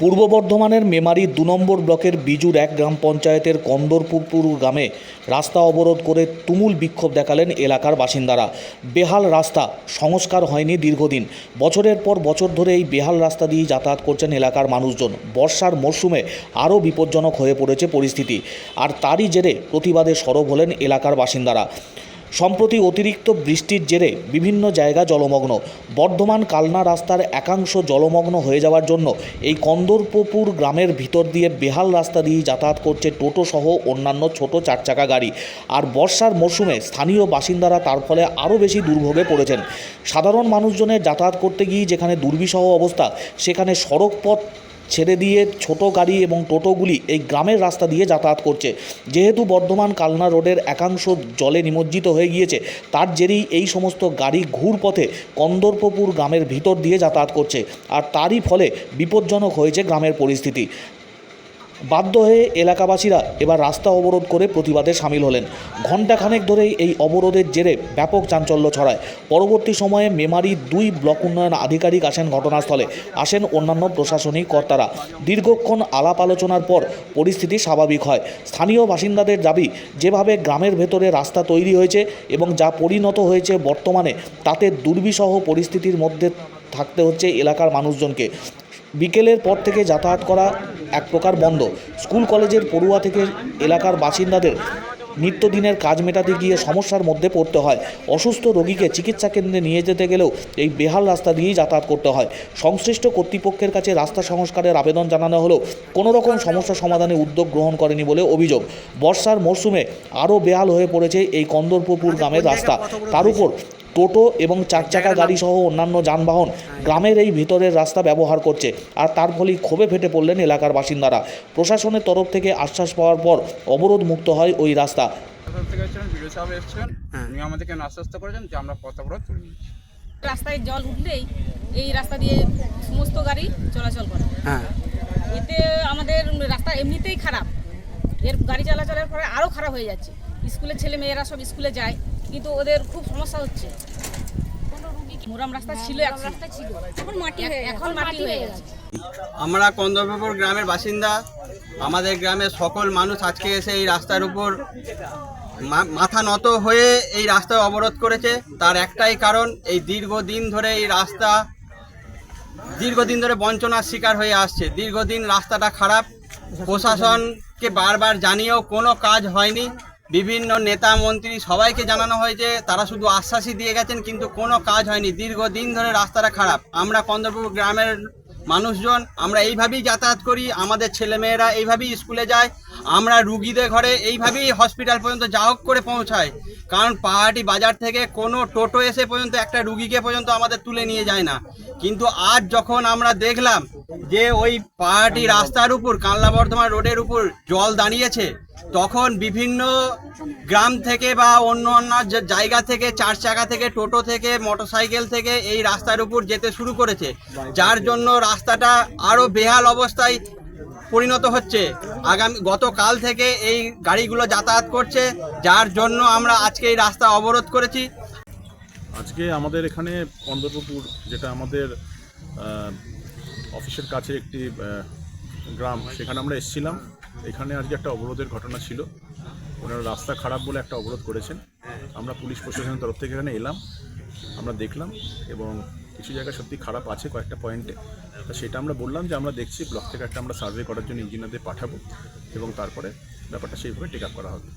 পূর্ব বর্ধমানের মেমারি দু নম্বর ব্লকের বিজুর এক গ্রাম পঞ্চায়েতের কন্দরপুরপুর গ্রামে রাস্তা অবরোধ করে তুমুল বিক্ষোভ দেখালেন এলাকার বাসিন্দারা। বেহাল রাস্তা সংস্কার হয়নি দীর্ঘদিন। বছরের পর বছর ধরে এই বেহাল রাস্তা দিয়ে যাতায়াত করছেন এলাকার মানুষজন। বর্ষার মরশুমে আরও বিপজ্জনক হয়ে পড়েছে পরিস্থিতি। আর তারই জেরে প্রতিবাদে সরব হলেন এলাকার বাসিন্দারা। সম্প্রতি অতিরিক্ত বৃষ্টির জেরে বিভিন্ন জায়গা জলমগ্ন। বর্ধমান কালনা রাস্তার একাংশ জলমগ্ন হয়ে যাওয়ার জন্য এই কন্দর্পপুর গ্রামের ভিতর দিয়ে বেহাল রাস্তা দিয়ে যাতায়াত করছে টোটো সহ অন্যান্য ছোট চারচাকা গাড়ি। আর বর্ষার মরশুমে স্থানীয় বাসিন্দারা তার ফলে আরও বেশি দুর্ভোগে পড়েছেন। সাধারণ মানুষজনের যাতায়াত করতে গিয়ে যেখানে দুর্বিষহ অবস্থা, সেখানে সড়ক পথ ছেড়ে দিয়ে ছোট গাড়ি এবং টোটোগুলি এই গ্রামের রাস্তা দিয়ে যাতায়াত করছে। যেহেতু বর্ধমান কালনা রোডের একাংশ জলে নিমজ্জিত হয়ে গিয়েছে, তার জেরেই এই সমস্ত গাড়ি ঘুর পথে কন্দর্পপুর গ্রামের ভিতর দিয়ে যাতায়াত করছে। আর তারই ফলে বিপজ্জনক হয়েছে গ্রামের পরিস্থিতি। বাধ্য হয়ে এলাকাবাসীরা এবার রাস্তা অবরোধ করে প্রতিবাদে সামিল হলেন। ঘণ্টাখানেক ধরেই এই অবরোধের জেরে ব্যাপক চাঞ্চল্য ছড়ায়। পরবর্তী সময়ে মেমারি দুই ব্লক উন্নয়ন আধিকারিক আসেন ঘটনাস্থলে। আসেন অন্যান্য প্রশাসনিক কর্তারা। দীর্ঘক্ষণ আলাপ আলোচনার পর পরিস্থিতি স্বাভাবিক হয়। স্থানীয় বাসিন্দাদের দাবি, যেভাবে গ্রামের ভেতরে রাস্তা তৈরি হয়েছে এবং যা পরিণত হয়েছে বর্তমানে, তাতে দুর্বিষহ পরিস্থিতির মধ্যে থাকতে হচ্ছে এলাকার মানুষজনকে। বিকেলের পর থেকে যাতায়াত করা এক প্রকার বন্ধ। স্কুল, কলেজের পড়ুয়া থেকে এলাকার বাসিন্দাদের নিত্যদিনের কাজ মেটাতে গিয়ে সমস্যার মধ্যে পড়তে হয়। অসুস্থ রোগীকে চিকিৎসা কেন্দ্রে নিয়ে যেতে গেলেও এই বেহাল রাস্তা দিয়েই যাতায়াত করতে হয়। সংশ্লিষ্ট কর্তৃপক্ষের কাছে রাস্তা সংস্কারের আবেদন জানানো হলেও কোনো রকম সমস্যা সমাধানে উদ্যোগ গ্রহণ করেনি বলে অভিযোগ। বর্ষার মরশুমে আরও বেহাল হয়ে পড়েছে এই কন্দরপুকুর গ্রামের রাস্তা। তার উপর টোটো এবং চার চাকা গাড়ি সহ অন্যান্য যানবাহন গ্রামের এই ভিতরের রাস্তা ব্যবহার করছে আর তার ফলেই ক্ষোভে ফেটে পড়লেন এলাকার বাসিন্দারা। প্রশাসনের তরফ থেকে আশ্বাস পাওয়ার পর অবরোধ মুক্ত হয় ওই রাস্তা। সাহেব উনি আমাদেরকে আশ্বস্ত করেছেন যে আমরা পথ অবরোধ তুলে রাস্তায় জল উঠলেই এই রাস্তা দিয়ে সমস্ত গাড়ি চলাচল করে। হ্যাঁ। এতে আমাদের রাস্তা এমনিতেই খারাপ। এর গাড়ি চলাচলের পরে আরও খারাপ হয়ে যাচ্ছে। স্কুলের ছেলে মেয়েরা সব স্কুলে যায়। কিন্তু ওদের খুব সমস্যা হচ্ছে। মোরাম রাস্তা ছিল এক রাস্তা ছিল। এখন মাটি এখন মাটি হয়ে গেছে। আমরা কন্দর্পপুর গ্রামের বাসিন্দা। আমাদের গ্রামের সকল মানুষ আজকে এসে এই রাস্তার উপর মা- মাথা নত হয়ে এই রাস্তা অবরোধ করেছে। তার একটাই কারণ এই দীর্ঘদিন ধরে এই রাস্তা দীর্ঘদিন ধরে বঞ্চনার শিকার হয়ে আসছে। দীর্ঘদিন রাস্তাটা খারাপ। প্রশাসনকে বারবার জানিয়েও কোনো কাজ হয়নি। বিভিন্ন নেতা, মন্ত্রী সবাইকে জানানো হয়েছে, তারা শুধু আশ্বাসই দিয়ে গেছেন, কিন্তু কোনো কাজ হয়নি। দীর্ঘদিন ধরে রাস্তাটা খারাপ। আমরা কন্দরপুর গ্রামের মানুষজন, আমরা এইভাবেই যাতায়াত করি। আমাদের ছেলেমেয়েরা এইভাবেই স্কুলে যায়। আমরা রুগীদের ঘরে এইভাবেই হসপিটাল পর্যন্ত যা হোক করে পৌঁছাই। কারণ পাহাড়ি বাজার থেকে কোনো টোটো এসে পর্যন্ত একটা রুগীকে পর্যন্ত আমাদের তুলে নিয়ে যায় না। কিন্তু আজ যখন আমরা দেখলাম যে ওই পাহাড়ি রাস্তার উপর কানলা বর্ধমান রোডের উপর জল দাঁড়িয়েছে, তখন বিভিন্ন গ্রাম থেকে বা অন্য অন্য জায়গা থেকে, চার চাকা থেকে, টোটো থেকে, মোটরসাইকেল থেকে এই রাস্তার উপর যেতে শুরু করেছে। যার জন্য রাস্তাটা আরও বেহাল অবস্থায় পরিণত হচ্ছে। আগামী গতকাল থেকে এই গাড়িগুলো যাতায়াত করছে, যার জন্য আমরা আজকে এই রাস্তা অবরোধ করেছি। আজকে আমাদের এখানে অন্ধ্রপুর যেটা আমাদের অফিসের কাছে একটি গ্রাম, সেখানে আমরা এসেছিলাম। এখানে আজকে একটা অবরোধের ঘটনা ছিল। ওনারা রাস্তা খারাপ বলে একটা অবরোধ করেছেন। আমরা পুলিশ প্রশাসনের তরফ থেকে এখানে এলাম। আমরা দেখলাম এবং কিছু জায়গা সত্যি খারাপ আছে কয়েকটা পয়েন্টে তা সেটা আমরা বললাম যে আমরা দেখছি ব্লক থেকে একটা আমরা সার্ভে করার জন্য ইঞ্জিনিয়ারদের পাঠাবো এবং তারপরে ব্যাপারটা সেইভাবে টেক আপ করা হবে।